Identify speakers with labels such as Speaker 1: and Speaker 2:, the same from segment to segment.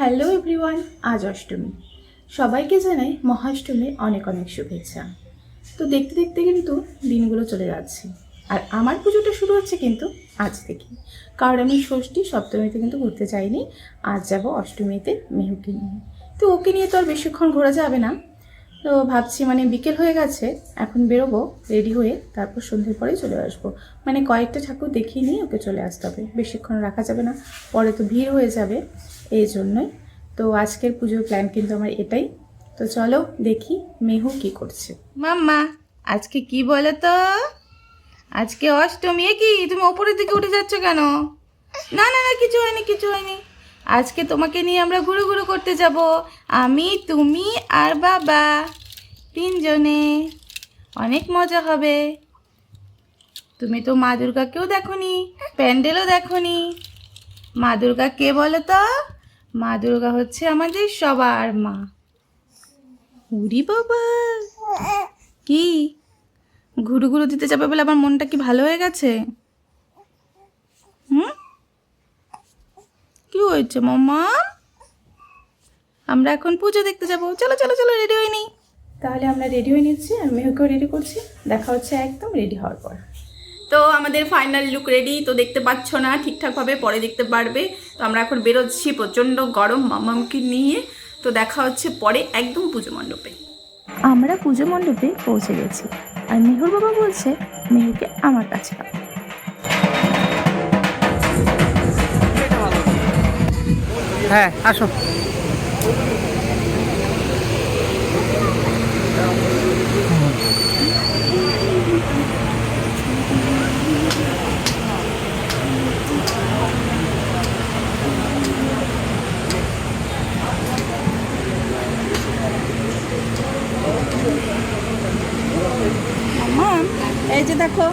Speaker 1: Hello everyone, আজ অষ্টমী। সবাইকে জানাই মহাষ্টমীর অনেক অনেক শুভেচ্ছা। তো দেখতে দেখতে কিন্তু দিনগুলো চলে যাচ্ছে। আর আমার পুজোটা শুরু হচ্ছে কিন্তু আজ থেকে। কারণ আমি ষষ্ঠী, সপ্তমীতে কিন্তু ঘুরতে চাইনি আজ যাব অষ্টমীতে মেহুকে নিয়ে। তো ওকে নিয়ে তো আর বেশিক্ষণ ঘোরা যাবে না। তো ভাবছি মানে বিকেল হয়ে গেছে, এখন বেরোবো, রেডি হয়ে তারপর সন্ধ্যের পরেই চলে আসব। মানে কয়েকটা ঠাকুর দেখিয়ে নিয়ে ওকে চলে আসতে হবে। বেশিক্ষণ রাখা যাবে না, পরে তো ভিড় হয়ে যাবে। এই জন্যই। তো আজকের পুজোর প্ল্যান কিন্তু আমার এটাই। তো চলো দেখি মেহু কি করছে।
Speaker 2: মাম্মা, আজকে কি বলো তো আজকে অষ্টমী কি? তুমি ওপরের দিকে উঠে যাচ্ছ কেন? না না না, কিছু হয়নি কিছু হয়নি। আজকে তোমাকে নিয়ে আমরা ঘুরু ঘুরু করতে যাব। আমি, তুমি আর বাবা, তিনজনে। অনেক মজা হবে। তুমি তো মা দুর্গাকেও দেখনি, প্যান্ডেলও দেখো নি মা দুর্গা কে বলো তো মা দুর্গা হচ্ছে আমাদের সবার মা। উরি বাবা। কি? ঘুরু ঘুরু দিতে যাবে বলে আমার মনটা কি ভালো হয়ে গেছে? হুম? কি হয়েছে, মামা? আমরা এখন পুজো দেখতে যাব। চলো চলো চলো রেডি হয়ে নিই
Speaker 1: তাহলে আমরা রেডি হয়ে নিচ্ছি, আর মেহুকেও রেডি করছি। দেখা হচ্ছে একদম রেডি হওয়ার পর।
Speaker 2: তো আমাদের ফাইনাল লুক রেডি তো দেখতে পাচ্ছ না ঠিকঠাকভাবে পরে দেখতে পারবে। তো আমরা এখন বেরোচ্ছি প্রচণ্ড গরম মামামকে নিয়ে। তো দেখা হচ্ছে পরে একদম পুজো মণ্ডপে।
Speaker 1: আমরা পুজো মণ্ডপে পৌঁছে গেছি। আর মেহুর বাবা বলছে মেহুকে আমার কাছে পাবে
Speaker 3: হ্যাঁ আসো।
Speaker 2: মামা এই যে দেখো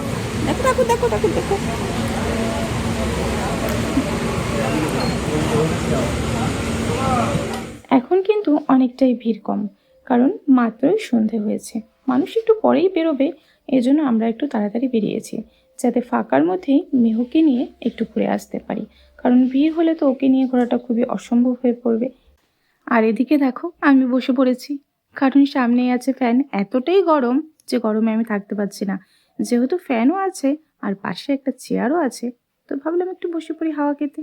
Speaker 2: দেখো দেখো দেখো দেখো দেখো।
Speaker 1: এখন কিন্তু অনেকটাই ভিড় কম, কারণ মাত্রই সন্ধে হয়েছে। মানুষ একটু পরেই বেরোবে, এজন্য আমরা একটু তাড়াতাড়ি বেরিয়েছি, যাতে ফাঁকার মধ্যেই মেহুকে নিয়ে একটু ঘুরে আসতে পারি। কারণ ভিড় হলে তো ওকে নিয়ে ঘোরাটা খুবই অসম্ভব হয়ে পড়বে। আর এদিকে দেখো, আমি বসে পড়েছি। কারণ সামনেই আছে ফ্যান এতটাই গরম যে গরমে আমি থাকতে পারছি না। যেহেতু ফ্যানও আছে আর পাশে একটা চেয়ারও আছে তো ভাবলাম একটু বসে পড়ি হাওয়া খেতে।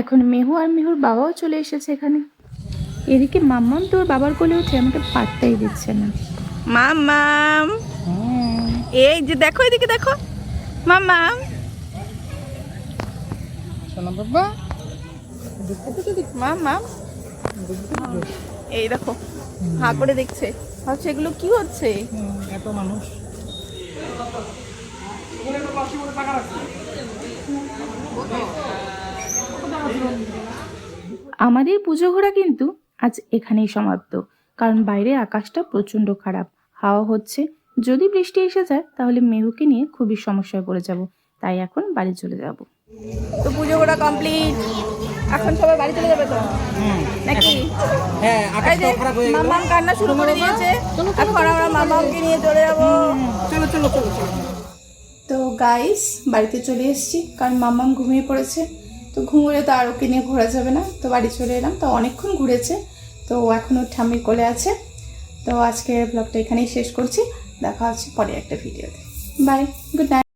Speaker 1: এখন মেহু আর মেহুর বাবাও চলে এসেছে এখানে। এদিকে মাম্মাম তোর বাবার কোলে উঠে আমাকে পাত্তাই দিচ্ছে না।
Speaker 2: মামাম এই যে দেখো এদিকে দেখো। মামাম
Speaker 3: শোনো বাবা।
Speaker 2: মামাম এই দেখো। হা করে দেখছে। ভাবছে এগুলো কি হচ্ছে?
Speaker 3: এত মানুষ।
Speaker 1: আমাদের পুজো ঘোরা কিন্তু আজ এখানেই সমাপ্ত কারণ বাইরে আকাশটা প্রচণ্ড খারাপ। হাওয়া হচ্ছে। যদি বৃষ্টি এসে যায় তাহলে মেহুকে নিয়ে খুবই সমস্যায় পড়ে যাব। তাই এখন বাড়ি চলে যাব।
Speaker 2: তো পুজো করা কমপ্লিট। এখন সবাই বাড়ি চলে যাবে তো? নাকি?
Speaker 3: হ্যাঁ আকাশটাও খারাপ হয়ে গেল।
Speaker 2: মামাম কান্না শুরু করে দিয়েছে। এখন আমরা মামামকে নিয়ে চলে যাব।
Speaker 3: চলো চলো চলো চলো।
Speaker 1: তো গাইস বাড়িতে চলে এসেছি কারণ মাম্মাম ঘুমিয়ে পড়েছে। তো ঘুমোলে তো আর ওকে নিয়ে ঘোরা যাবে না। তো বাড়ি চলে এলাম তো অনেকক্ষণ ঘুরেছে। তো এখনও ঠাম্মির কোলে আছে। তো আজকের ব্লগটা এখানেই শেষ করছি। দেখা হচ্ছে পরে একটা ভিডিওতে বাই গুড নাইট